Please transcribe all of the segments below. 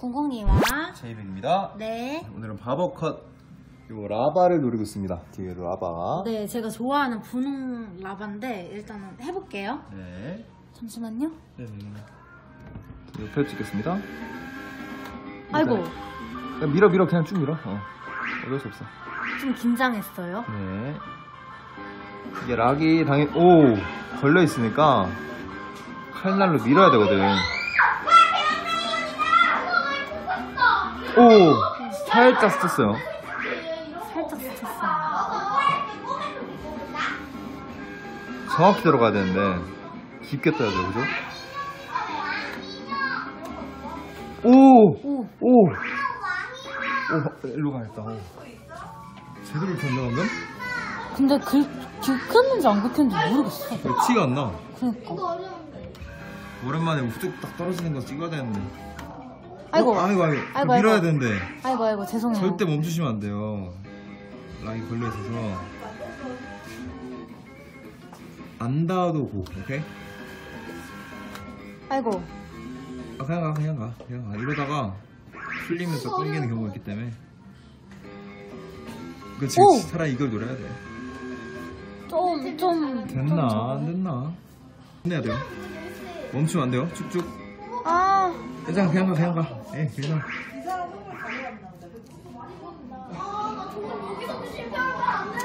공공이와 제이백입니다. 네. 오늘은 바버컷 요 라바를 노리고 있습니다. 뒤에로 라바. 네, 제가 좋아하는 분홍 라바인데 일단은 해볼게요. 네. 잠시만요. 네. 옆에 찍겠습니다. 아이고, 그냥 밀어 밀어 그냥 쭉 밀어. 어. 어쩔 수 없어. 좀 긴장했어요. 네. 이게 락이 당연 오 걸려 있으니까 칼날로 밀어야 되거든. 오 살짝 스쳤어요. 살짝 스쳤어요. 정확히 들어가야 되는데 깊게 떠야 돼, 그죠? 오! 오, 오! 오, 일로 가야겠다. 오. 제대로 쳤나, 방금? 근데 글, 긁혔는지 안 긁혔는지 모르겠어. 왜 티가 안 나? 그니까. 오랜만에 우뚝 딱 떨어지는 거 찍어야 되는데. 아이고, 어, 아이고, 아이고. 아이고, 밀어야 아이고. 되는데. 아이고, 아이고, 죄송해요. 절대 멈추시면 안 돼요. 락이 걸려 있어서. 안 닿아도 고, 오케이? 아이고, 아, 그냥 가, 그냥 가, 그냥 가. 이러다가 풀리면서 끊기는 경우가 있기 때문에. 그렇지, 오! 차라리 이걸 노려야 돼. 좀, 좀. 됐나, 안 됐나? 끝내야 돼요. 멈추면 안 돼요, 쭉쭉. 아, 괜찮아, 그냥 가, 그냥 가. 예, 괜찮아.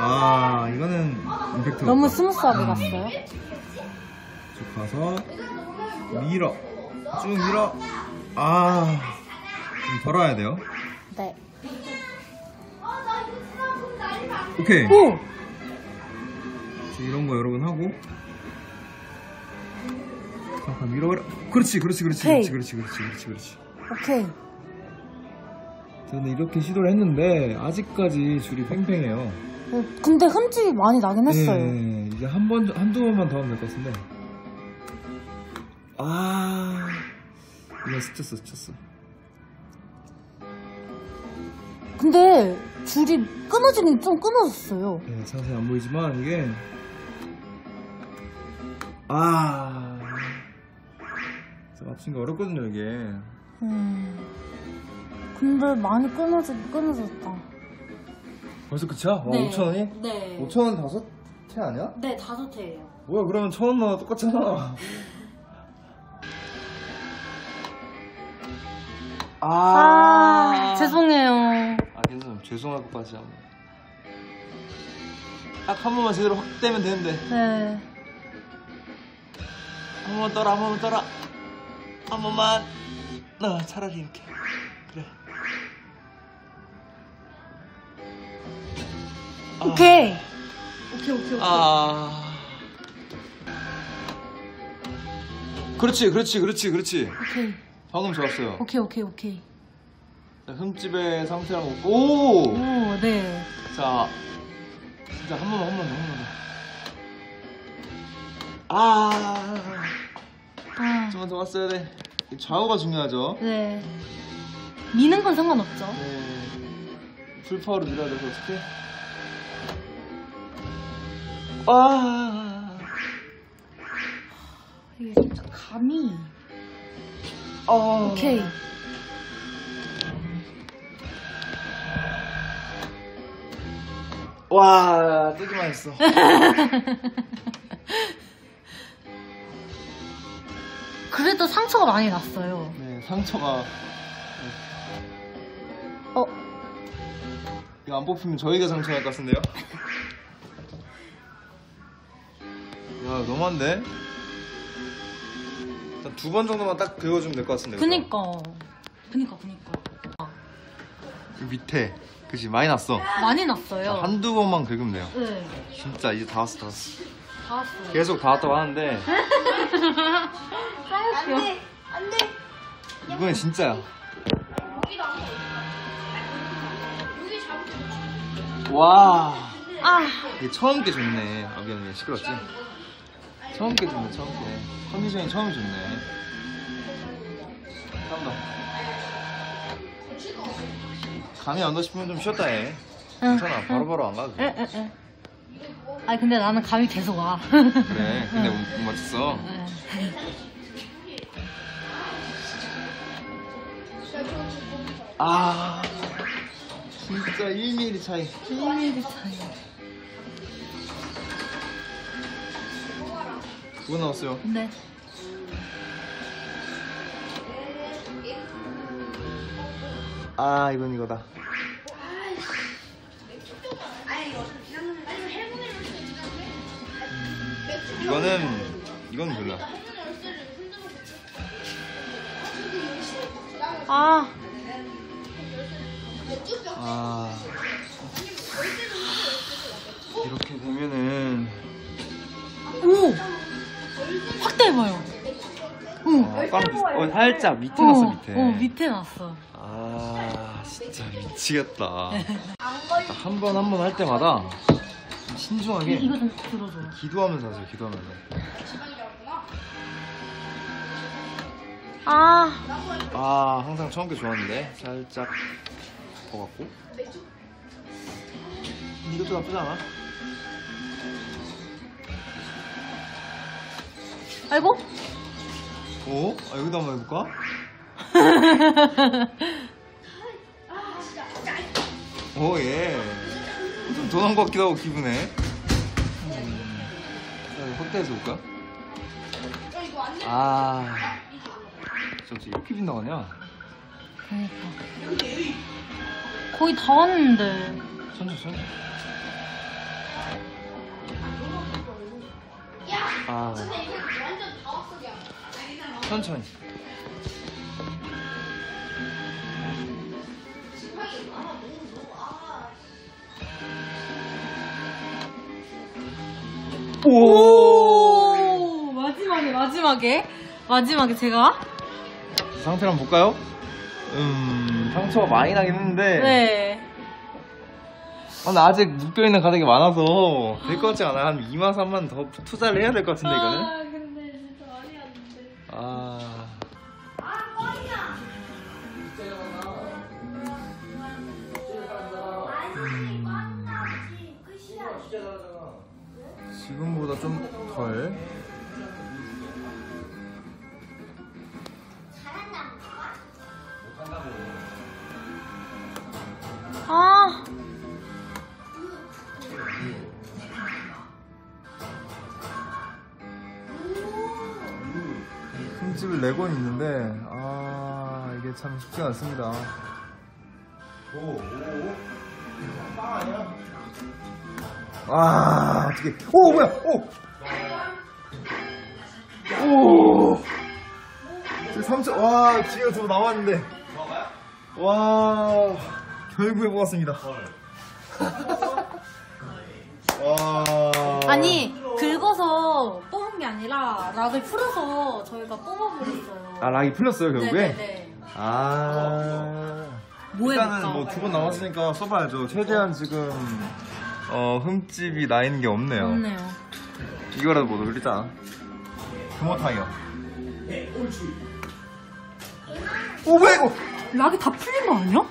아, 이거는 임팩트. 너무 스무스하게 갔어요. 쭉 가서 밀어 쭉 밀어 아좀 덜어야 돼요 네. 오케이 오! 자, 이런 거 여러 번 하고 잠깐 밀어버려 그렇지 그렇지 그렇지 오케이. 그렇지 그렇지 그렇지 그렇지 그렇지 오케이. 저는 이렇게 시도를 했는데 아직까지 줄이 팽팽해요 어, 근데 흠집이 많이 나긴 했어요. 네, 이제 한 번, 한두 번만 더 하면 될 것 같은데 아 이거 스쳤어 스쳤어 근데 줄이 끊어지긴 좀 끊어졌어요. 네, 자세히 안 보이지만 이게 아 맞추는 게 어렵거든요 이게 음. 근데 많이 끊어지, 끊어졌다. 벌써 그치야? 와 5천원이? 네. 5천원 다섯 태 아니야? 네, 다섯 회예요. 뭐야 그러면 천원만 똑같잖아 아, 죄송해요. 아 괜찮아 죄송할 것까지 하면 딱한 번만 제대로 확 떼면 되는데 네. 한 번만 떠라 한 번만 떠라 한 번만 나 차라리 이렇게 그래 오케이. 오케이, 오케이, 오케이. 아 그렇지 그렇지 그렇지 그렇지 오케이. 방금 좋았어요 오케이, 오케이, 오케이. 자, 흠집의 상태랑 오! 오, 네. 자 진짜 한 번만 한 번만 한 번만 아 아, 좀만 더 왔어야 돼 좌우가 중요하죠 네. 미는 건 상관없죠. 네. 풀파워로 밀어야 돼서 어떻게? 아, 이게 진짜 감이. 어. 오케이. 와, 뜨기만 했어. 그래도 상처가 많이 났어요. 네, 상처가 어, 이거 안 뽑히면 저희가 상처 날 것 같은데요? 야, 너무한데? 두 번 정도만 딱 긁어주면 될 것 같은데. 그니까. 그니까, 그니까. 이 밑에, 그지 많이 났어. 많이 났어요. 한두 번만 긁으면 돼요. 네. 진짜 이제 다 왔어, 다 왔어. 다 왔어요. 계속 다 왔다고 하는데 싸우시오. 이번엔 진짜야. 와, 아, 이게 처음 게 좋네. 아 미안해, 시끄럽지? 처음 게 좋네, 처음 게. 컨디션이 처음이 좋네. 한번 더. 감이 안와 싶으면 좀 쉬었다 해. 응, 괜찮아, 바로바로 안 가도 에, 돼. 에, 에. 아니, 근데 나는 감이 계속 와. 그래, 근데 못, 못 맞췄어. 네. 아 진짜 1mm 차이 1mm 차이. 두 번 나왔어요 네. 아 이건 이거다 이거는 이건 별로야 아, 아 이렇게 보면은 오! 확대해봐요. 응. 어, 빵 비슷- 어, 살짝 밑에 났어 밑에 어, 밑에 났어. 아 진짜 미치겠다 한 번 한 번 할 때마다 좀 신중하게 이, 이거 좀 들어줘. 기도하면서 하세요 기도하면서 아, 아 항상 처음 게 좋았는데 살짝 더 갖고 이것도 나쁘지 않아 아이고? 어? 아 여기다 한번 해볼까? 오예 좀 도난 것 같기도 하고 기분에 음. 확대해서 볼까? 아저 어떻게 이렇게 빗나가냐? 그니까. 거의 다 왔는데. 천천히 천천히 아 천천히 오! 마지막에, 마지막에. 마지막에 제가. 상태를 한번 볼까요? 음 상처가 많이 나긴 했는데 네. 아, 나 아직 묶여있는 가닥이 많아서 될 것 같지 않아 한 2만 3만 더 투자를 해야 될 것 같은데 이거는 아, 근데 진짜 안 돼. 아 보다 좀 덜. 아, 흠집을 내고는 있는데 아 이게 참 쉽지 않습니다. 아 어떻게? 오 뭐야? 오. 오. 저 삼천 와 뒤가 더 나왔는데. 와 결국에 뽑았습니다. 와. 아니, 긁어서 뽑은 게 아니라 락을 풀어서 저희가 뽑아버렸어요. 아 락이 풀렸어요 결국에? 네네네. 아. 뭐 일단은 해볼까? 뭐 두 번 남았으니까 써봐야죠. 최대한 지금 어 흠집이 나 있는 게 없네요. 없네요. 이거라도. 금호 타이어. 오 뭐야 이거? 락이 다 풀린 거 아니야?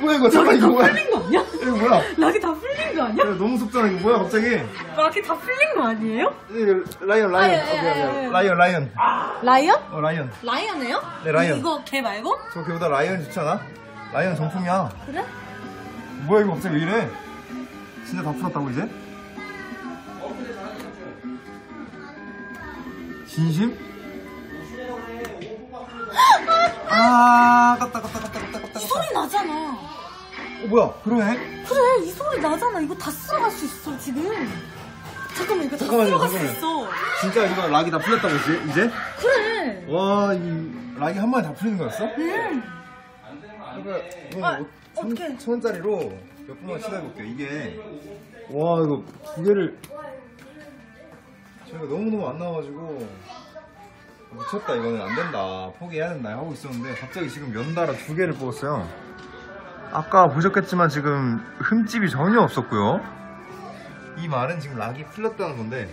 뭐야 이거? 잠깐 락이 이거 다 뭐야? 풀린 거 아니야? 이거 뭐야? 락이 다 풀린 거 아니야? 이거 너무 속잖아 이거 뭐야 갑자기? 락이 다 풀린 거 아니에요? 이거 라이언 라이언 아, 예, 예. 예, 예. 라이언 라이언 라이언? 어 라이언 라이언이에요? 네, 라이언. 이거 걔 말고? 저 걔보다 라이언 좋잖아? 라이언 정품이야 그래? 뭐야 이거 갑자기 왜 이래? 진짜 다 풀었다고 이제? 진심? 아, 깠다, 깠다, 깠다, 깠다, 깠다, 이. 소리 나잖아. 어, 뭐야, 그러네? 그래, 이 소리 나잖아. 이거 다 쓸어갈 수 있어, 지금. 잠깐만, 이거 다 잠깐만요, 쓸어갈 수 잠깐만요. 있어. 진짜 이거 락이 다 풀렸다고, 이제? 이제? 그래. 와, 이 락이 한 번에 다 풀리는 거였어? 음. 이거, 이거 아, 뭐 어떡해. 천 원짜리로 몇 번만 시도해볼게요. 이게, 와, 이거 두 개를, 저희가 너무너무 안 나와가지고, 미쳤다, 이거는 안 된다. 포기해야 된다. 하고 있었는데, 갑자기 지금 연달아 두 개를 뽑았어요. 아까 보셨겠지만 지금 흠집이 전혀 없었고요. 이 말은 지금 락이 풀렸다는 건데,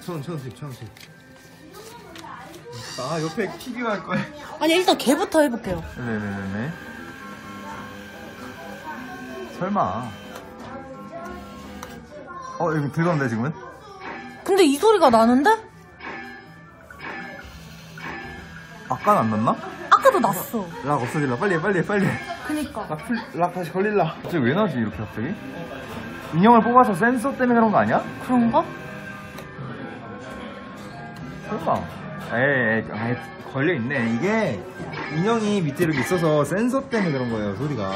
천 원, 천 원씩, 천 원씩. 아, 옆에 피규어 할 거야. 아니, 일단 걔부터 해볼게요. 네네네네. 설마. 어, 이거 들어온데, 지금은? 근데 이 소리가 나는데? 아까는 안 났나? 아까도 또 났어. 락 없어질라. 빨리 해, 빨리 해, 빨리 해. 그니까. 락, 풀, 락 다시 걸릴라. 갑자기 왜 나지, 이렇게 갑자기? 인형을 뽑아서 센서 때문에 그런 거 아니야? 그런가? 설마. 에이, 에이, 아이, 걸려있네. 이게 인형이 밑에 이렇게 있어서 센서 때문에 그런 거예요, 소리가.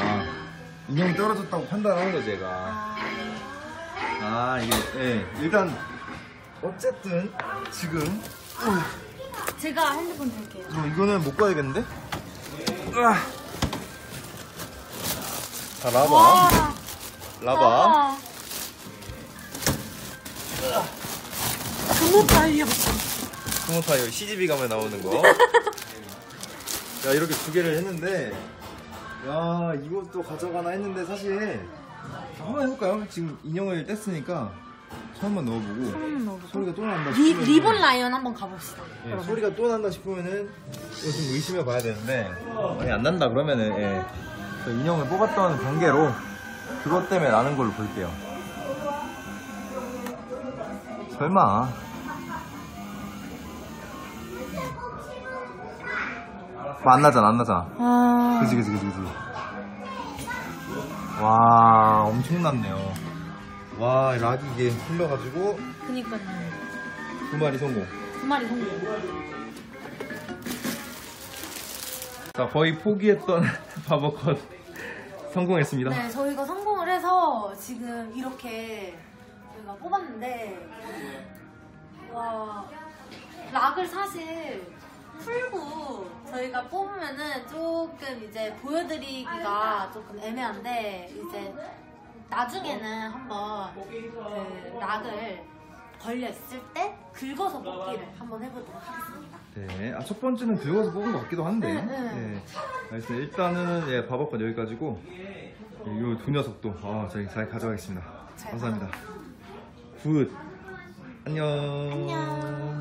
인형이 떨어졌다고 판단하는 거지, 얘가. 아, 아, 이게, 예. 일단, 어쨌든, 지금, 제가 핸드폰 들게요. 어, 이거는 못 가야겠는데? 으아. 자, 라바. 와. 라바. 아. 스무 타이어. 스모타이어 CGV 가면 나오는 거. 야, 이렇게 두 개를 했는데, 야, 이것도 가져가나 했는데, 사실, 한번 해볼까요? 지금 인형을 뗐으니까, 처음만 넣어보고, 처음 넣어보고. 소리가 또 난다 리, 싶으면, 리본 라이언 한번 가봅시다. 예, 소리가 또 난다 싶으면은, 이거 좀 의심해 봐야 되는데, 아니, 안 난다 그러면은, 예. 저 인형을 뽑았던 관계로, 그것 때문에 나는 걸로 볼게요. 설마. 뭐안 나잖아, 안 나잖아. 아. 그지, 그지, 그지, 그지. 와, 엄청났네요. 와, 락이 이게 흘러가지고, 그니까요. 두 마리 성공. 두 마리 성공. 자, 거의 포기했던 바버컷 성공했습니다. 네, 저희가 성공을 해서 지금 이렇게 저희가 뽑았는데, 와, 락을 사실 풀고 저희가 뽑으면은 조금 이제 보여드리기가 조금 애매한데, 이제 나중에는 한번 그 락을 걸려 있을 때 긁어서 먹기를 한번 해보도록 하겠습니다. 네, 아, 첫 번째는 긁어서 뽑은 것 같기도 한데. 네, 네. 네. 알겠습니다. 일단은, 예, 바버컷 여기까지고, 이 두 녀석도, 아, 저희 잘 가져가겠습니다. 잘 감사합니다. 굿. 안녕. 안녕.